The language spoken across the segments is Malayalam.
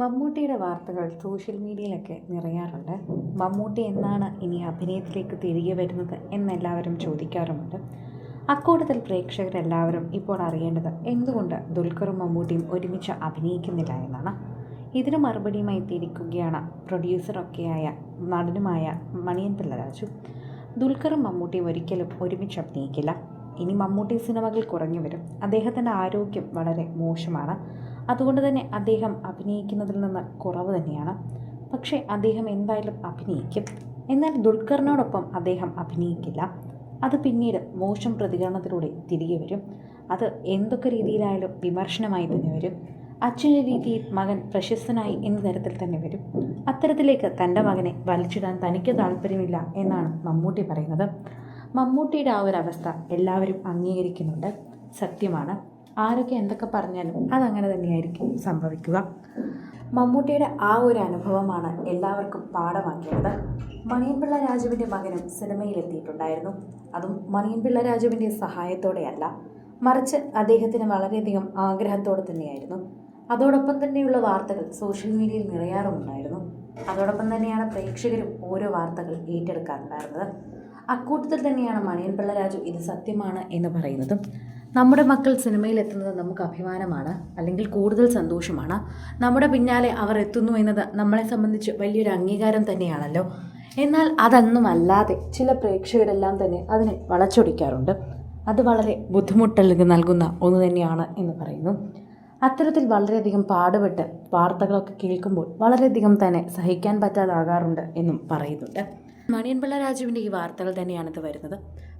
മമ്മൂട്ടിയുടെ വാർത്തകൾ സോഷ്യൽ മീഡിയയിലൊക്കെ നിറയാറുണ്ട്. മമ്മൂട്ടി എന്നാണ് ഇനി അഭിനയത്തിലേക്ക് തിരികെ വരുന്നത് എന്നെല്ലാവരും ചോദിക്കാറുമുണ്ട്. അക്കൂട്ടത്തിൽ പ്രേക്ഷകരെല്ലാവരും ഇപ്പോൾ അറിയേണ്ടത് എന്തുകൊണ്ട് ദുൽഖറും മമ്മൂട്ടിയും ഒരുമിച്ച് അഭിനയിക്കുന്നില്ല എന്നാണ്. ഇതിന് മറുപടിയുമായി തിരിക്കുകയാണ് പ്രൊഡ്യൂസറൊക്കെയായ നടനുമായ മണിയൻ പിള്ള രാജു ദുൽഖറും മമ്മൂട്ടിയും ഒരിക്കലും ഒരുമിച്ച് അഭിനയിക്കില്ല. ഇനി മമ്മൂട്ടി സിനിമകൾ കുറഞ്ഞു വരും. അദ്ദേഹത്തിന്റെ ആരോഗ്യം വളരെ മോശമാണ്. അതുകൊണ്ട് തന്നെ അദ്ദേഹം അഭിനയിക്കുന്നതിൽ നിന്ന് കുറവ് തന്നെയാണ്. പക്ഷേ അദ്ദേഹം എന്തായാലും അഭിനയിക്കും. എന്നാൽ ദുൽഖറിനോടൊപ്പം അദ്ദേഹം അഭിനയിക്കില്ല. അത് പിന്നീട് മോശം പ്രതികരണത്തിലൂടെ തിരികെ വരും. അത് എന്തൊക്കെ രീതിയിലായാലും വിമർശനമായി തന്നെ വരും. അച്ഛന്റെ രീതിയിൽ മകൻ പ്രശസ്തനായി എന്ന തരത്തിൽ തന്നെ വരും. അത്തരത്തിലേക്ക് തന്റെ മകനെ വലിച്ചിടാൻ തനിക്ക് താല്പര്യമില്ല എന്നാണ് മമ്മൂട്ടി പറയുന്നത്. മമ്മൂട്ടിയുടെ ആ ഒരു അവസ്ഥ എല്ലാവരും അംഗീകരിക്കുന്നുണ്ട്. സത്യമാണ്. ആരൊക്കെ എന്തൊക്കെ പറഞ്ഞാലും അതങ്ങനെ തന്നെയായിരിക്കും സംഭവിക്കുക. മമ്മൂട്ടിയുടെ ആ ഒരു അനുഭവമാണ് എല്ലാവർക്കും പാഠമാക്കിയത് മണിയൻപിള്ള രാജുവിന്റെ മകനും സിനിമയിലെത്തിയിട്ടുണ്ടായിരുന്നു അതും മണിയൻപിള്ള രാജുവിന്റെ സഹായത്തോടെയല്ല. മറിച്ച് അദ്ദേഹത്തിന് വളരെയധികം ആഗ്രഹത്തോടെ തന്നെയായിരുന്നു. അതോടൊപ്പം തന്നെയുള്ള വാർത്തകൾ സോഷ്യൽ മീഡിയയിൽ നിറയാറുമുണ്ടായിരുന്നു അതോടൊപ്പം തന്നെയാണ് പ്രേക്ഷകരും ഓരോ വാർത്തകൾ ഏറ്റെടുക്കാറുണ്ടായിരുന്നത്. അക്കൂട്ടത്തിൽ തന്നെയാണ് മണിയൻപിള്ള രാജു ഇത് സത്യമാണ് എന്ന് പറയുന്നതും നമ്മുടെ മക്കൾ സിനിമയിൽ എത്തുന്നത് നമുക്ക് അഭിമാനമാണ് അല്ലെങ്കിൽ കൂടുതൽ സന്തോഷമാണ്. നമ്മുടെ പിന്നാലെ അവർ എത്തുന്നു എന്നത് നമ്മളെ സംബന്ധിച്ച് വലിയൊരു അംഗീകാരം തന്നെയാണല്ലോ. എന്നാൽ അതൊന്നുമല്ലാതെ ചില പ്രേക്ഷകരെല്ലാം തന്നെ അതിനെ വളച്ചൊടിക്കാറുണ്ട്. അത് വളരെ ബുദ്ധിമുട്ടല്ലെങ്കിൽ നൽകുന്ന ഒന്ന് തന്നെയാണ് എന്ന് പറയുന്നു. അത്തരത്തിൽ വളരെയധികം പാടുപെട്ട് വാർത്തകളൊക്കെ കേൾക്കുമ്പോൾ വളരെയധികം തന്നെ സഹിക്കാൻ പറ്റാതാകാറുണ്ട് എന്നും പറയുന്നുണ്ട്. മണിയൻപിള്ള രാജുവിന്റെ ഈ വാർത്തകൾ തന്നെയാണിത് വരുന്നത്.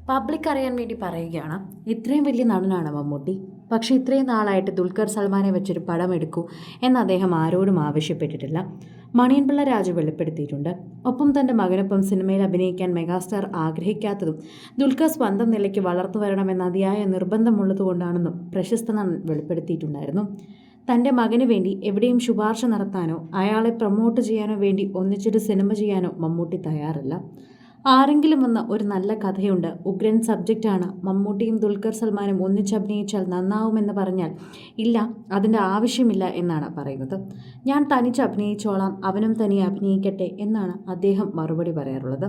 പബ്ലിക് അറിയാൻ വേണ്ടി പറയുകയാണ് ഇത്രയും വലിയ നടനാണ് മമ്മൂട്ടി? പക്ഷേ ഇത്രയും നാളായിട്ട് ദുൽഖർ സൽമാനെ വെച്ചൊരു പടം എടുക്കൂ എന്ന് അദ്ദേഹം ആരോടും ആവശ്യപ്പെട്ടിട്ടില്ല. മണിയൻപിള്ള രാജു വെളിപ്പെടുത്തിയിട്ടുണ്ട്. ഒപ്പം തന്റെ മകനൊപ്പം സിനിമയിൽ അഭിനയിക്കാൻ മെഗാസ്റ്റാർ ആഗ്രഹിക്കാത്തതും ദുൽഖർ സ്വന്തം നിലയ്ക്ക് വളർന്നു വരണമെന്ന അതിയായ നിർബന്ധമുള്ളതുകൊണ്ടാണെന്നും പ്രശസ്ത നടൻ വെളിപ്പെടുത്തിയിട്ടുണ്ടായിരുന്നു. തന്റെ മകന് വേണ്ടി എവിടെയും ശുപാർശ നടത്താനോ അയാളെ പ്രൊമോട്ട് ചെയ്യാനോ വേണ്ടി ഒന്നിച്ചൊരു സിനിമ ചെയ്യാനോ മമ്മൂട്ടി തയ്യാറല്ല. ആരെങ്കിലും വന്ന ഒരു നല്ല കഥയുണ്ട്. ഉഗ്രൻ സബ്ജക്റ്റാണ്. മമ്മൂട്ടിയും ദുൽഖർ സൽമാനും ഒന്നിച്ചഭിനയിച്ചാൽ നന്നാവുമെന്ന് പറഞ്ഞാൽ ഇല്ല അതിന്റെ ആവശ്യമില്ല എന്നാണ് പറയുന്നത്. ഞാൻ തനിച്ച് അഭിനയിച്ചോളാം അവനും തനിയെ അഭിനയിക്കട്ടെ എന്നാണ് അദ്ദേഹം മറുപടി പറയാറുള്ളത്.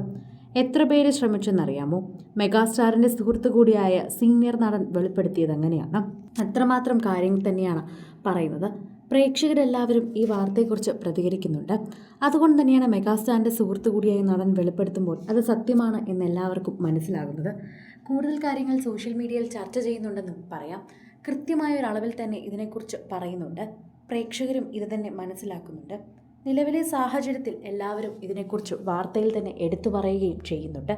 എത്ര പേര് ശ്രമിച്ചെന്നറിയാമോ? മെഗാസ്റ്റാറിന്റെ സുഹൃത്തു കൂടിയായ സീനിയർ നടൻ വെളിപ്പെടുത്തിയത് അങ്ങനെയാണ്. അത്രമാത്രം കാര്യങ്ങൾ തന്നെയാണ് പറയുന്നത്. പ്രേക്ഷകരെല്ലാവരും ഈ വാർത്തയെക്കുറിച്ച് പ്രതികരിക്കുന്നുണ്ട്. അതുകൊണ്ട് തന്നെയാണ് മെഗാസ്റ്റാറിന്റെ സുഹൃത്തു കൂടിയായി നടൻ വെളിപ്പെടുത്തുമ്പോൾ അത് സത്യമാണ് എന്ന് എല്ലാവർക്കും മനസ്സിലാകുന്നത്. കൂടുതൽ കാര്യങ്ങൾ സോഷ്യൽ മീഡിയയിൽ ചർച്ച ചെയ്യുന്നുണ്ടെന്നും പറയാം. കൃത്യമായ ഒരു അളവിൽ തന്നെ ഇതിനെക്കുറിച്ച് പറയുന്നുണ്ട്. പ്രേക്ഷകരും ഇത് തന്നെ മനസ്സിലാക്കുന്നുണ്ട്. നിലവിലെ സാഹചര്യത്തിൽ എല്ലാവരും ഇതിനെക്കുറിച്ച് വാർത്തയിൽ തന്നെ എടുത്തു പറയുകയും ചെയ്യുന്നുണ്ട്.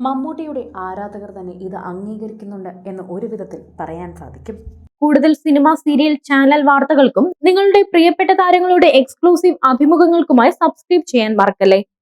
മമ്മൂട്ടിയുടെ ആരാധകർ തന്നെ ഇത് അംഗീകരിക്കുന്നുണ്ട് എന്ന് ഒരു വിധത്തിൽ പറയാൻ സാധിക്കും. കൂടുതൽ സിനിമ സീരിയൽ ചാനൽ വാർത്തകൾക്കും നിങ്ങളുടെ പ്രിയപ്പെട്ട താരങ്ങളുടെ എക്സ്ക്ലൂസീവ് അഭിമുഖങ്ങൾക്കുമായി സബ്സ്ക്രൈബ് ചെയ്യാൻ മറക്കല്ലേ?